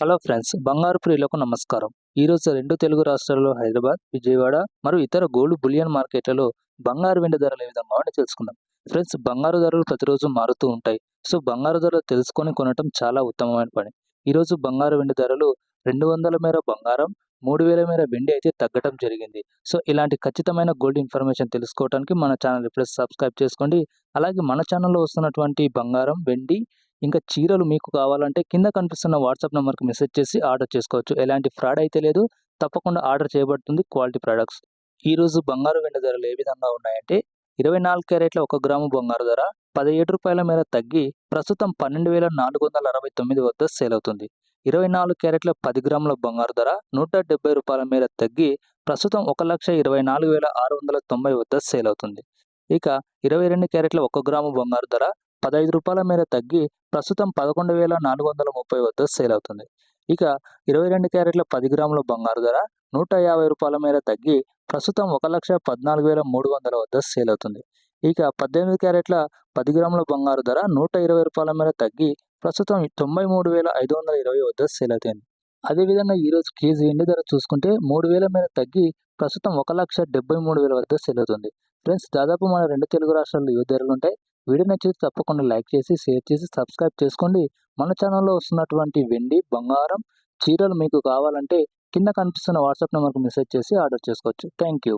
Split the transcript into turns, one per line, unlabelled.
Hello friends బంగారు ప్రియులకు నమస్కారం. ఈరోజు రెండు తెలుగు రాష్ట్రాల్లో హైదరాబాద్ విజయవాడ మరియు ఇతర గోల్డ్ బులియన్ మార్కెట్లలో బంగారు వెండి ధరలు ఏ విధంగా ఉంటే తెలుసుకుందాం. ఫ్రెండ్స్ బంగారు ధరలు ప్రతిరోజు మారుతూ ఉంటాయి. సో బంగారు ధరలు తెలుసుకొని కొనటం చాలా ఉత్తమమైన పని. ఈరోజు బంగారు వెండి ధరలు రెండు వందల మేర బంగారం మూడు వేల మేర వెండి అయితే తగ్గటం జరిగింది. సో ఇలాంటి ఖచ్చితమైన గోల్డ్ ఇన్ఫర్మేషన్ తెలుసుకోవడానికి మన ఛానల్ ఇప్పుడు సబ్స్క్రైబ్ చేసుకోండి. అలాగే మన ఛానల్లో వస్తున్నటువంటి బంగారం వెండి ఇంకా చీరలు మీకు కావాలంటే కింద కనిపిస్తున్న వాట్సాప్ నెంబర్కి మెసేజ్ చేసి ఆర్డర్ చేసుకోవచ్చు. ఎలాంటి ఫ్రాడ్ అయితే లేదు. తప్పకుండా ఆర్డర్ చేయబడుతుంది క్వాలిటీ ప్రొడక్ట్స్. ఈరోజు బంగారు వెండి ధరలు ఏ విధంగా ఉన్నాయంటే ఇరవై నాలుగు క్యారెట్ల ఒక గ్రాము బంగారు ధర పదిహేడు రూపాయల మేర తగ్గి ప్రస్తుతం పన్నెండు వేల నాలుగు వందల అరవై తొమ్మిది వద్ద సేల్ అవుతుంది. ఇరవై నాలుగు క్యారెట్ల పది గ్రాముల బంగారు ధర నూట డెబ్బై రూపాయల మేర తగ్గి ప్రస్తుతం ఒక లక్ష ఇరవై నాలుగు వేల ఆరు వందల తొంభై వద్ద సేల్ అవుతుంది. ఇక ఇరవై రెండు క్యారెట్ల ఒక గ్రాము బంగారు ధర పదహైదు రూపాయల మేర తగ్గి ప్రస్తుతం పదకొండు వేల నాలుగు వందల ముప్పై వద్ద సేల్ అవుతుంది. ఇక ఇరవై రెండు క్యారెట్ల పది గ్రాముల బంగారు ధర నూట యాభై రూపాయల మేర తగ్గి ప్రస్తుతం ఒక లక్ష పద్నాలుగు వేల మూడు వందల వద్ద సేల్ అవుతుంది. ఇక పద్దెనిమిది క్యారెట్ల పది గ్రాముల బంగారు ధర నూట ఇరవై రూపాయల మేర తగ్గి ప్రస్తుతం తొంభై మూడు వేల ఐదు వందల ఇరవై వద్ద సేల్ అవుతుంది. అదేవిధంగా ఈరోజు కేజీ ఎండి ధర చూసుకుంటే మూడు వేల మేర తగ్గి ప్రస్తుతం ఒక లక్ష డెబ్బై మూడు వేల వద్ద సేల్ అవుతుంది. ఫ్రెండ్స్ దాదాపు మన రెండు తెలుగు రాష్ట్రాల్లో ఏ ధరలు ఉంటాయి. వీడియో నచ్చితే తప్పకుండా లైక్ చేసి షేర్ చేసి సబ్స్క్రైబ్ చేసుకోండి. మన ఛానల్లో వస్తున్నటువంటి వెండి బంగారం చీరలు మీకు కావాలంటే కింద కనిపిస్తున్న వాట్సాప్ నెంబర్కి మెసేజ్ చేసి ఆర్డర్ చేసుకోవచ్చు. Thank you